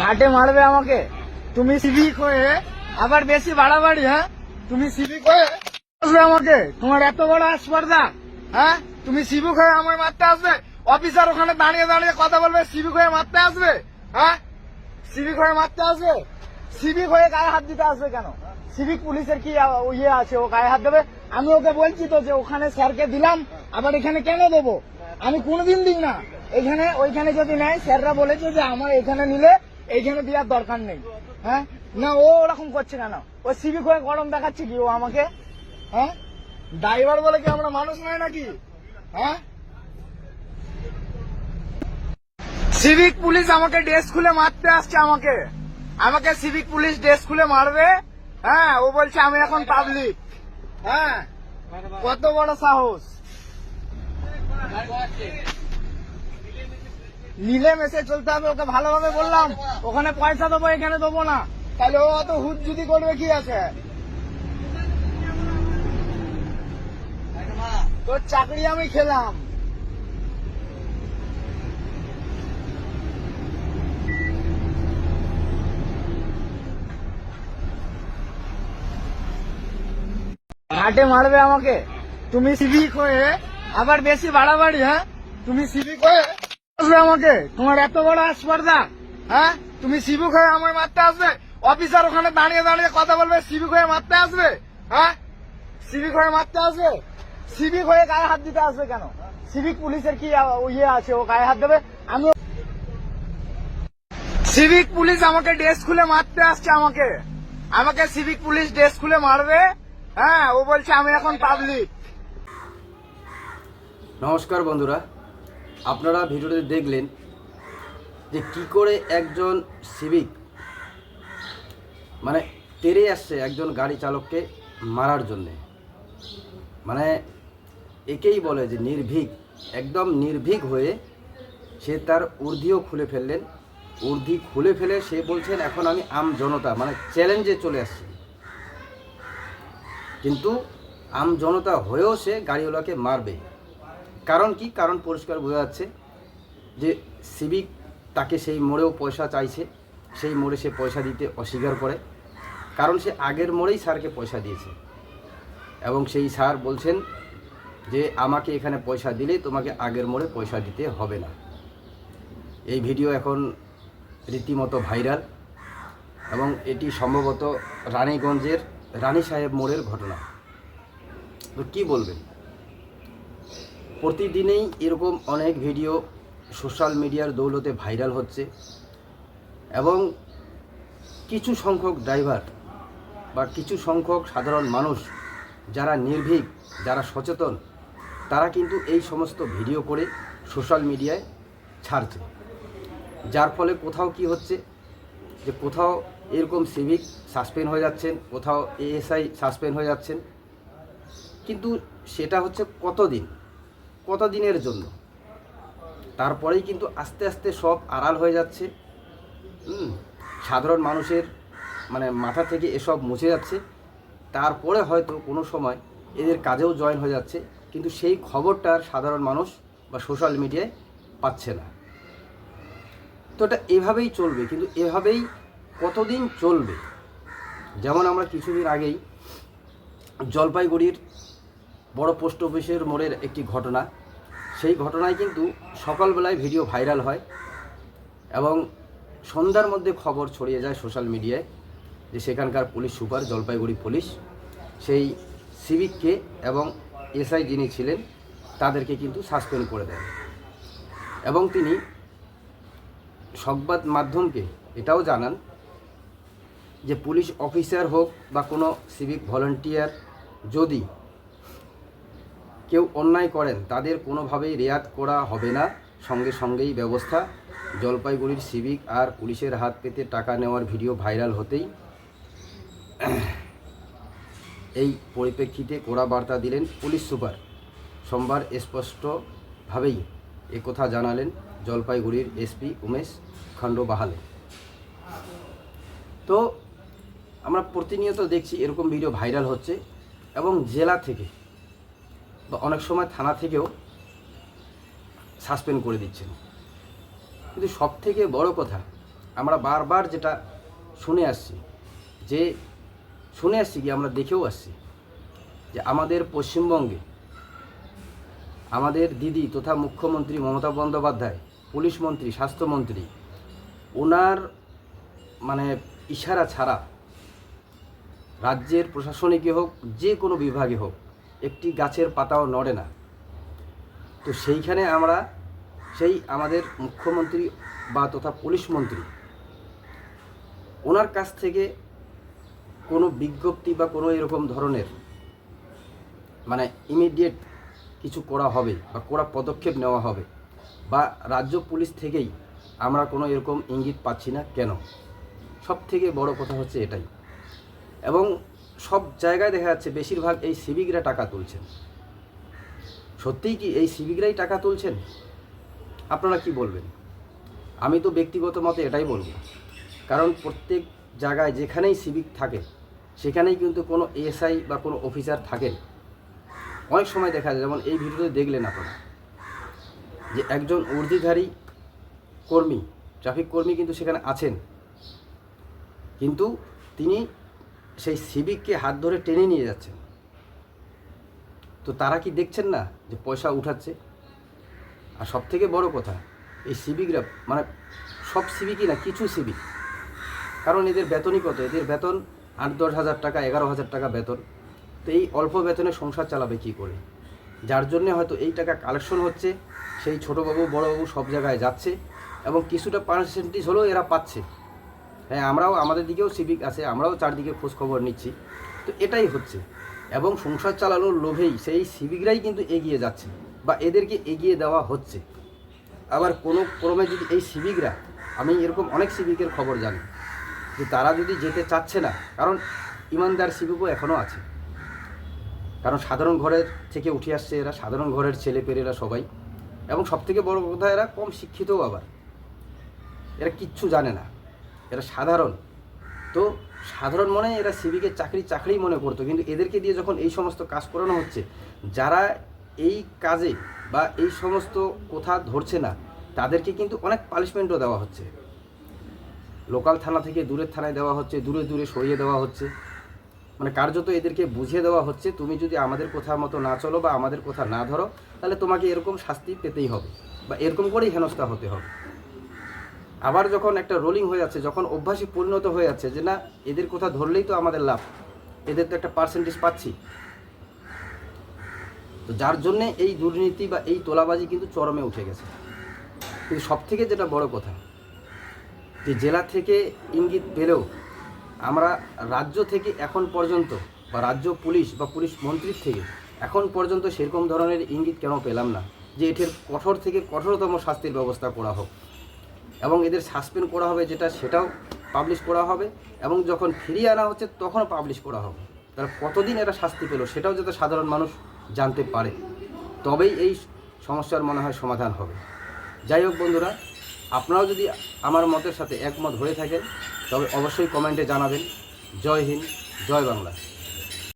ঘাটে মারবে আমাকে। তুমি সিভিক হয়ে আবার বেশি বাড়াবাড়ি হ্যাঁ? তুমি সিভিক হয়ে আসবে আমাকে। তোমার এত বড় আসপর্দা হ্যাঁ? তুমি সিভিক হয়ে আমার মারতে আসবে। অফিসার ওখানে দাঁড়িয়ে দাঁড়িয়ে কথা বলবে সিভিক হয়ে মারতে আসবে হ্যাঁ? সিভিক হয়ে মারতে আসবে। সিভিক হয়ে গায়ে হাত দিতে আসবে কেন? সিভিক পুলিশের কি ইয়ে আছে, ও গায়ে হাত দেবে? আমি ওকে বলছি তো যে ওখানে স্যারকে দিলাম, আবার এখানে কেন দেবো? আমি কোনোদিন দিই না। এখানে, ওইখানে যদি নেয়, স্যাররা বলেছে যে আমার এখানে নিলে এইখানে দেওয়ার দরকার নেই। হ্যাঁ? না, ও ওরকম করছে কেন? ও সিভিক হয়ে গরম দেখাচ্ছে কি ও আমাকে? হ্যাঁ? ড্রাইভার বলে কি আমরা মানুষ নয় নাকি? হ্যাঁ? সিভিক পুলিশ আমাকে ড্রেস খুলে মারতে আসছে আমাকে। আমাকে সিভিক পুলিশ ড্রেস খুলে মারবে। হ্যাঁ ও বলছে আমি এখন পাবলিক হ্যাঁ? কত বড় সাহস? মিলে মেসে চলতে হবে, ওকে ভালোভাবে বললাম। ওখানে পয়সা দেবো, এখানে দেবো না। তাহলে ও অত হুট যদি করবে কি আছে? তোর চাকরি আমি খেলাম। ঘাটে মারবে আমাকে? তুমি সিভিক হয়ে আবার বেশি বাড়াবাড়ি হ্যাঁ? তুমি সিভিক হয়ে আসবে আমাকে? তোমার এত বড় আসপর্দা হ্যাঁ? তুমি সিভিক হয়ে আমার মারতে আসবে? অফিসার ওখানে দাঁড়িয়ে দাঁড়িয়ে কথা বলবে সিভিক হয়ে মারতে আসবে? হ্যাঁ? সিভিক হয়ে মারতে আসবে? সিভিক হয়ে গায়ে হাত দিতে আসবে কেন? সিভিক পুলিশের কি ইয়ে আছে? ও গায়ে হাত দেবে? আমি সিভিক পুলিশ আমাকে ড্রেস খুলে মারতে আসছে আমাকে। আমাকে সিভিক পুলিশ ড্রেস খুলে মারবে? হ্যাঁ ও বলছে আমি এখন পাবলিক নমস্কার বন্ধুরা। আপনারা ভিডিওতে দেখলেন যে কি করে একজন সিভিক মানে তেরে আসছে একজন গাড়ি চালককে মারার জন্যে। মানে একেই বলে যে নির্ভীক, একদম নির্ভীক হয়ে সে তার ঊর্ধ্বিও খুলে ফেললেন। ঊর্ধ্বি খুলে ফেলে সে বলছেন, এখন আমি আম জনতা মানে চ্যালেঞ্জে চলে আসছি। কিন্তু আম জনতা হয়েও সে গাড়িওয়ালাকে মারবে। কারণ কি? কারণ পরিষ্কার বোঝা যাচ্ছে যে সিভিক তাকে সেই মোড়েও পয়সা চাইছে, সেই মোড়ে সে পয়সা দিতে অস্বীকার করে। কারণ সে আগের মোড়েই স্যারকে পয়সা দিয়েছে। এবং সেই স্যার বলছেন যে, আমাকে এখানে পয়সা দিলে তোমাকে আগের মোড়ে পয়সা দিতে হবে না। এই ভিডিও এখন রীতিমতো ভাইরাল এবং এটি সম্ভবত রানীগঞ্জের রানী সাহেব মোড়ের ঘটনা। তো কী বলবেন? প্রতিদিনেই এরকম অনেক ভিডিও সোশ্যাল মিডিয়ার দৌলতে ভাইরাল হচ্ছে এবং কিছু সংখ্যক ড্রাইভার বা কিছু সংখ্যক সাধারণ মানুষ যারা নির্ভীক, যারা সচেতন, তারা কিন্তু এই সমস্ত ভিডিও করে সোশ্যাল মিডিয়ায় ছাড়ছে। যার ফলে কোথাও কি হচ্ছে যে কোথাও এরকম সিভিক সাসপেন্ড হয়ে যাচ্ছেন, কোথাও এএসআই সাসপেন্ড হয়ে যাচ্ছেন। কিন্তু সেটা হচ্ছে কতদিন? কতদিনের জন্য? তারপরেই কিন্তু আস্তে আস্তে সব আড়াল হয়ে যাচ্ছে। সাধারণ মানুষের মানে মাথা থেকে এসব মুছে যাচ্ছে। তারপরে হয়তো কোনো সময় এদের কাজেও জয়েন হয়ে যাচ্ছে, কিন্তু সেই খবরটা আর সাধারণ মানুষ বা সোশ্যাল মিডিয়ায় পাচ্ছে না। তো এটা এভাবেই চলবে, কিন্তু এভাবেই কতদিন চলবে? যেমন আমরা কিছুদিন আগেই জলপাইগুড়ির বড় পোস্ট অফিসের মোড়ের একটি ঘটনা। সেই ঘটনায় কিন্তু সকালবেলায় ভিডিও ভাইরাল হয় এবং সন্ধ্যার মধ্যে খবর ছড়িয়ে যায় সোশ্যাল মিডিয়ায় যে সেখানকার পুলিশ সুপার, জলপাইগুড়ি পুলিশ, সেই সিভিককে এবং এসআই যিনি ছিলেন, তাদেরকে কিন্তু সাসপেন্ড করে দেন এবং তিনি সংবাদ মাধ্যমকে এটাও জানান যে পুলিশ অফিসার হোক বা কোনো সিভিক ভলান্টিয়ার যদি কেউ অন্যায় করেন, তাদের কোনোভাবেই রেয়াত করা হবে না। সঙ্গে সঙ্গেই ব্যবস্থা। জলপাইগুড়ির সিভিক আর পুলিশের হাত পেতে টাকা নেওয়ার ভিডিও ভাইরাল হতেই এই পরিপ্রেক্ষিতে কড়া বার্তা দিলেন পুলিশ সুপার। সোমবার স্পষ্টভাবেই একথা জানালেন জলপাইগুড়ির এসপি উমেশ খণ্ডবাহালে। তো, আমরা প্রতিনিয়ত দেখছি এরকম ভিডিও ভাইরাল হচ্ছে এবং জেলা থেকে বা অনেক সময় থানা থেকেও সাসপেন্ড করে দিচ্ছেন। কিন্তু সব থেকে বড় কথা, আমরা বারবার যেটা শুনে আসছি, যে শুনে আসছি কি, আমরা দেখেও আসছি, যে আমাদের পশ্চিমবঙ্গে আমাদের দিদি তথা মুখ্যমন্ত্রী মমতা বন্দ্যোপাধ্যায়, পুলিশ মন্ত্রী, স্বাস্থ্যমন্ত্রী, ওনার মানে ইশারা ছাড়া রাজ্যের প্রশাসনিকই হোক, যে কোনো বিভাগে হোক একটি গাছের পাতাও নড়ে না। তো সেইখানে আমরা সেই আমাদের মুখ্যমন্ত্রী বা তথা পুলিশ মন্ত্রী, ওনার কাছ থেকে কোনো বিজ্ঞপ্তি বা কোনো এরকম ধরনের মানে ইমিডিয়েট কিছু করা হবে বা করা পদক্ষেপ নেওয়া হবে বা রাজ্য পুলিশ থেকেই আমরা কোনো এরকম ইঙ্গিত পাচ্ছি না কেন? সব থেকে বড় কথা হচ্ছে এটাই। এবং সব জায়গায় দেখা যাচ্ছে বেশিরভাগ এই সিভিকরা টাকা তুলছেন। সত্যিই কি এই সিভিকরাই টাকা তুলছেন? আপনারা কি বলবেন? আমি তো ব্যক্তিগত মতে এটাই বলব। কারণ প্রত্যেক জায়গায় যেখানেই সিভিক থাকে, সেখানেই কিন্তু কোনো এসআই বা কোনো অফিসার থাকেন। অনেক সময় দেখা যায়, যেমন এই ভিডিওতে দেখলেন আপনারা, যে একজন উর্দিধারী কর্মী, ট্রাফিক কর্মী কিন্তু সেখানে আছেন। কিন্তু তিনি সেই সিভিককে হাত ধরে টেনে নিয়ে যাচ্ছেন তো তারা কি দেখছেন না যে পয়সা উঠাচ্ছে? আর সব থেকে বড় কথা, এই সিভিকরা মানে সব সিভিকই না, কিছু সিভিক। কারণ এদের বেতনই কত? এদের বেতন আট, দশ হাজার টাকা, এগারো হাজার টাকা বেতন। তো এই অল্প বেতনে সংসার চালাবে কী করে? যার জন্যে হয়তো এই টাকা কালেকশন হচ্ছে, সেই ছোটোবাবু, বড়োবাবু সব জায়গায় যাচ্ছে এবং কিছুটা পার্সেন্টেজ হলেও এরা পাচ্ছে। হ্যাঁ আমরাও আমাদের দিকেও সিভিক আছে, আমরাও চারদিকে খোঁজ খবর নিচ্ছি। তো এটাই হচ্ছে। এবং সংসার চালানোর লোভেই সেই সিভিকরাই কিন্তু এগিয়ে যাচ্ছে বা এদেরকে এগিয়ে দেওয়া হচ্ছে। আবার কোনো ক্রমে যদি এই সিভিকরা আমি এরকম অনেক সিভিকের খবর জানি, যে তারা যদি যেতে চাচ্ছে না, কারণ ইমানদার সিভিকও এখনও আছে। কারণ সাধারণ ঘরের থেকে উঠে আসছে এরা, সাধারণ ঘরের ছেলে পেলেরা সবাই। এবং সবথেকে বড় কথা, এরা কম শিক্ষিতও আবার। এরা কিচ্ছু জানে না। এরা সাধারণ। তো সাধারণ মনে এরা সিভিকের চাকরি চাকরি মনে করতো, কিন্তু এদেরকে দিয়ে যখন এই সমস্ত কাজ করানো হচ্ছে, যারা এই কাজে বা এই সমস্ত কথা ধরছে না, তাদেরকে কিন্তু অনেক পানিশমেন্টও দেওয়া হচ্ছে। লোকাল থানা থেকে দূরের থানায় দেওয়া হচ্ছে, দূরে দূরে সরিয়ে দেওয়া হচ্ছে। মানে কার্যত এদেরকে বুঝিয়ে দেওয়া হচ্ছে, তুমি যদি আমাদের কথা মতো না চলো বা আমাদের কথা না ধরো, তাহলে তোমাকে এরকম শাস্তি পেতেই হবে বা এরকম করেই হেনস্থা হতে হবে। আবার যখন একটা রোলিং হয়ে যাচ্ছে, যখন অভ্যাসে পরিণত হয়ে যাচ্ছে যে না, এদের কথা ধরলেই তো আমাদের লাভ, এদের তো একটা পার্সেন্টেজ পাচ্ছি। তো যার জন্যে এই দুর্নীতি বা এই তোলাবাজি কিন্তু চরমে উঠে গেছে। কিন্তু সব থেকে যেটা বড় কথা, যে জেলা থেকে ইঙ্গিত পেলেও আমরা রাজ্য থেকে এখন পর্যন্ত বা রাজ্য পুলিশ বা পুলিশ মন্ত্রীর থেকে এখন পর্যন্ত সেরকম ধরনের ইঙ্গিত কেন পেলাম না? যে এটির কঠোর থেকে কঠোরতম শাস্তির ব্যবস্থা করা হোক। এবং এদের সাসপেন্ড করা হবে যেটা সেটাও পাবলিশ করা হবে এবং যখন ফিরিয়ে আনা হচ্ছে তখনও পাবলিশ করা হবে। তারা কতদিন এরা শাস্তি পেল সেটাও যাতে সাধারণ মানুষ জানতে পারে। তবেই এই সমস্যার মনে হয় সমাধান হবে। যাই হোক বন্ধুরা, আপনারাও যদি আমার মতের সাথে একমত হয়ে থাকেন, তবে অবশ্যই কমেন্টে জানাবেন। জয় হিন্দ, জয় বাংলা।